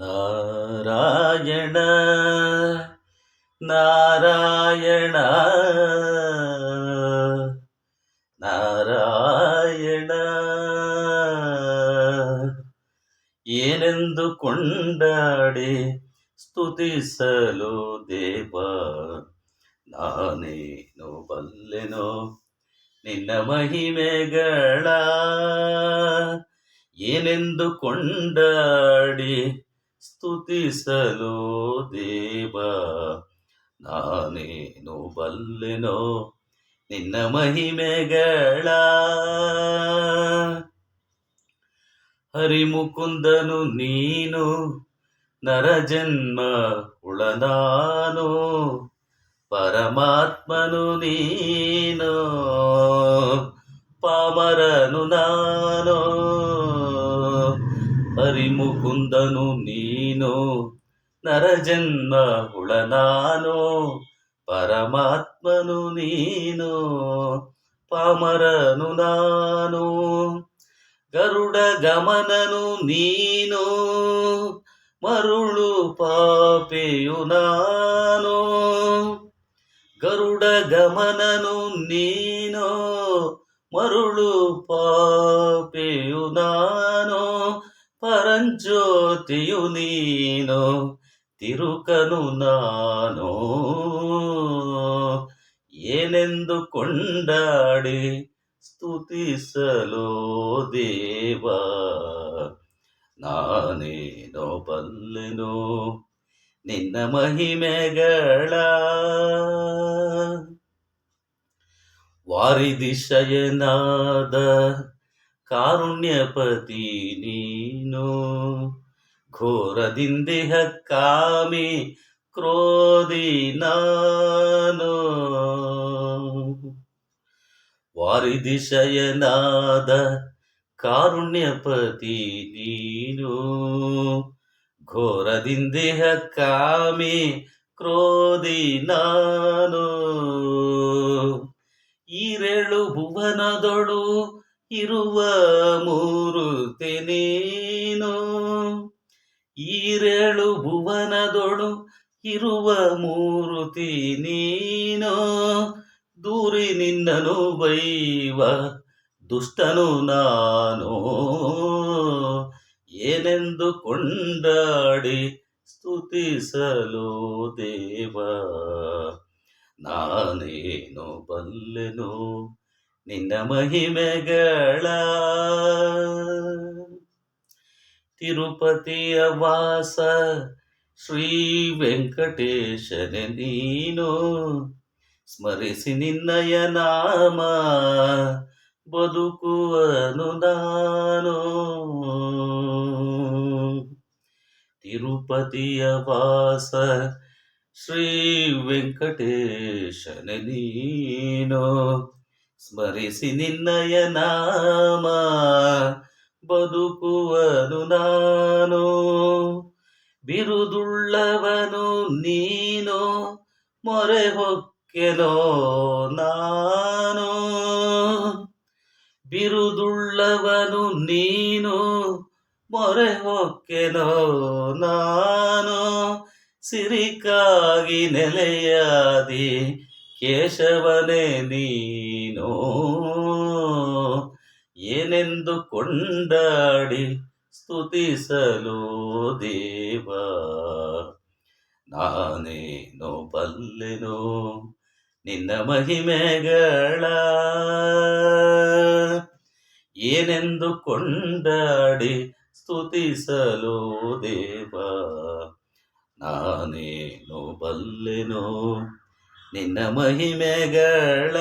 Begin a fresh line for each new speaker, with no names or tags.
ನಾರಾಯಣ ನಾರಾಯಣ ನಾರಾಯಣ. ಏನೆಂದು ಕೊಂಡಾಡಿ ಸ್ತುತಿಸಲು ದೇವ ನಾನೇನು ಬಲ್ಲೆನೋ ನಿನ್ನ ಮಹಿಮೆಗಳ? ಏನೆಂದು ಕೊಂಡಾಡಿ ಸ್ತುತಿಸಲು ದೇವ ನಾನೇನು ಬಲ್ಲೆನೋ ನಿನ್ನ ಮಹಿಮೆಗಳ. ಹರಿಮುಕುಂದನು ನೀನು ನರಜನ್ಮ ಉಳನಾನು ಪರಮಾತ್ಮನು ನೀನು ಪಾಮರನು ನಾನು. ಹರಿಮುಕುಂದನು ನೀನು ನರಜನ್ಮ ಉಳನಾನು ಪರಮಾತ್ಮನು ನೀನು, ಪಾಮರನು ನಾನು, ಗರುಡ ಗಮನನು ನೀನು, ಮರುಳು ಪಾಪೆಯು ನಾನು, ಗರುಡ ಗಮನನು ನೀನು, ಮರುಳು ಪಾಪೆಯು ನಾನು. ಪರಂಜ್ಯೋತಿಯು ನೀನು ತಿರುಕನು ನಾನು. ಏನೆಂದು ಕೊಂಡಾಡಿ ಸ್ತುತಿಸಲು ದೇವ? ನಾನೇನೋ ಬಲ್ಲೆನು ನಿನ್ನ ಮಹಿಮೆಗಳ ವಾರಿದಿಶಯನಾದ ಕಾರುಣ್ಯಪತಿ ನೀನು ಘೋರದಿಂದಿಹ ಕಾಮಿ ಕ್ರೋಧಿ ನಾನು. ವಾರಿದಿಶಯನಾದ ಕಾರುಣ್ಯಪತಿ ನೀನು. ಘೋರದಿಂದಿಹ ಕಾಮಿ ಕ್ರೋಧಿ ನಾನು. ಈರೇಳು ಭುವನದೊಳು ಇರುವ ಮೂರುತೆ ನೀನು ಈರೇಳು ಭುವನದೊಳು ಇರುವ ಮೂರುತಿ ನೀನು ದೂರಿ ನಿನ್ನನು ಬೈವ, ದುಷ್ಟನು ನಾನು? ಏನೆಂದು ಕೊಂಡಾಡಿ ಸ್ತುತಿಸಲು ದೇವ, ನಾನೇನು ಬಲ್ಲೆನು? ನಿನ್ನ ಮಹಿಮೆಗಳ ತಿರುಪತಿಯ ವಾಸ ಶ್ರೀ ವೆಂಕಟೇಶನ ನೀನು. ಸ್ಮರಿಸಿ ನಿನ್ನಯ ನಾಮ, ಬದುಕುವನು ನಾನು. ತಿರುಪತಿಯ ವಾಸ ಶ್ರೀ ವೆಂಕಟೇಶನ ನೀನು. ಸ್ಮರಿಸಿ ನಿನ್ನಯ ನಾಮ, ಬದುಕುವನು ನಾನು. ಬಿರುದುಳ್ಳವನು ನೀನು ಮೊರೆ ಹೊಕ್ಕೆನೋ ನಾನು. ಬಿರುದುಳ್ಳವನು ನೀನು ಮೊರೆ ಹೊಕ್ಕೆನೋ ನಾನು. ಸಿರಿಕಾಗಿ ನೆಲೆಯಾದಿ ಕೇಶವನೇ ನೀನು? ಏನೆಂದು ಕೊಂಡಾಡಿ ಸ್ತುತಿಸಲು ದೇವ? ನಾನೇನು ಬಲ್ಲೆನು ನಿನ್ನ ಮಹಿಮೆಗಳ? ಏನೆಂದು ಕೊಂಡಾಡಿ ಸ್ತುತಿಸಲು ದೇವ? ನಾನೇನು ಬಲ್ಲೆನೋ ನಿನ್ನ ಮಹಿಮೆಗಳ